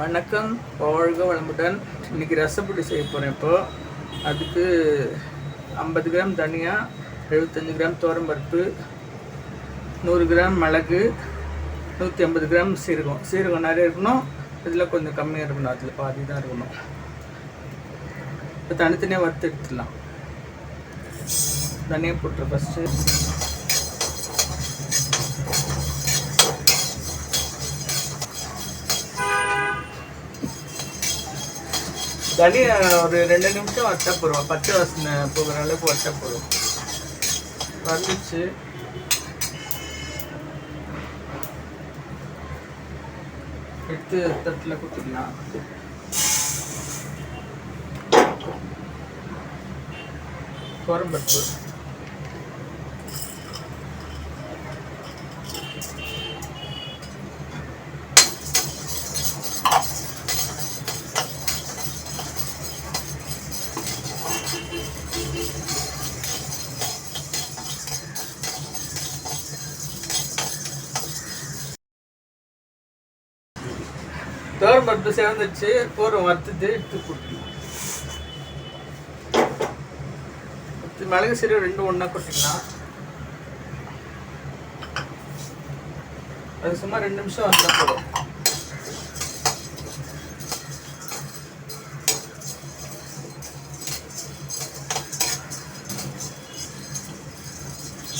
வணக்கம். வாழ்க வளமுடன். இன்னைக்கு ரசப்பொடி செய்ய போகிறேன் இப்போது அதுக்கு ஐம்பது கிராம் தனியா எழுபத்தஞ்சு கிராம் பருப்பு நூறு கிராம் மிளகு நூற்றி ஐம்பது கிராம் சீரகம். சீரகம் நிறைய இருக்கணும். இதில் கொஞ்சம் கம்மியாக இருக்கணும். அதில் பாதி தான் இருக்கணும். இப்போ தனித்தனியாக வறுத்து எடுத்துடலாம். தனியாக போட்டுரு ஃபஸ்ட்டு தனி ஒரு ரெண்டு நிமிஷம் வச்சா போடுவோம். பத்து வாசனை போகிற அளவுக்கு வச்சா போதும் வந்துச்சு. எடுத்து தட்டில் கொடுத்துக்கலாம் கோரம்பருப்பு தோரம் பருப்பு சேர்ந்துச்சு போகிற வறுத்துட்டு எடுத்து கொட்டிக்கலாம் மிளகு சீரகம் ரெண்டும் ஒன்றா கொட்டிக்கலாம் அது சும்மா ரெண்டு நிமிஷம் வந்தால் போதும்.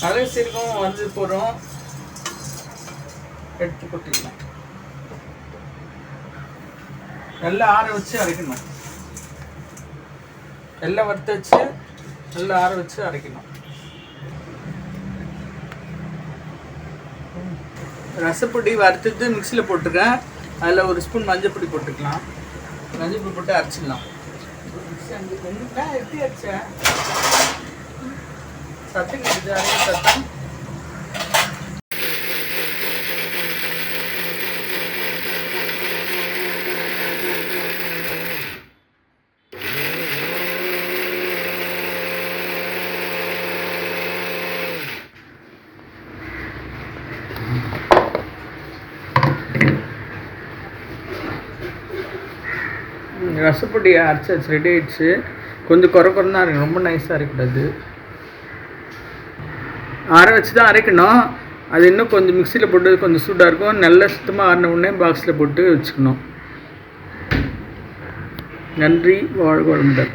மிளகு சீரகம் வந்து போகிறோம் எடுத்து கொட்டிக்கலாம் நல்லா ஆற வச்சு அரைக்கணும். எல்லாம் வறுத்து வச்சு நல்லா ஆற வச்சு அரைக்கணும். ரசப்பொடி வறுத்துட்டு மிக்சியில் போட்டுருக்கேன். அதில் ஒரு ஸ்பூன் மஞ்சள் பொடி போட்டுக்கலாம். மஞ்சள் பொடி போட்டு அரைச்சிடலாம். எப்படி அரைச்சேன் சத்தம் கிடைச்சு அரைக்க சத்தம். ரசப்பொடி அரைச்சி ரெடி ஆயிடுச்சு. கொஞ்சம் குறை குறை தான் அரைக்கணும் ரொம்ப நைஸாக அரைக்கூடாது ஆற வச்சு தான் அரைக்கணும். அது இன்னும் கொஞ்சம் மிக்சியில் போட்டு கொஞ்சம் சூடாக இருக்கும். நல்லா சுத்தமாக ஆறின உடனே பாக்ஸில் போட்டு வச்சுக்கணும். நன்றி. வாழ்க வளமுடன்.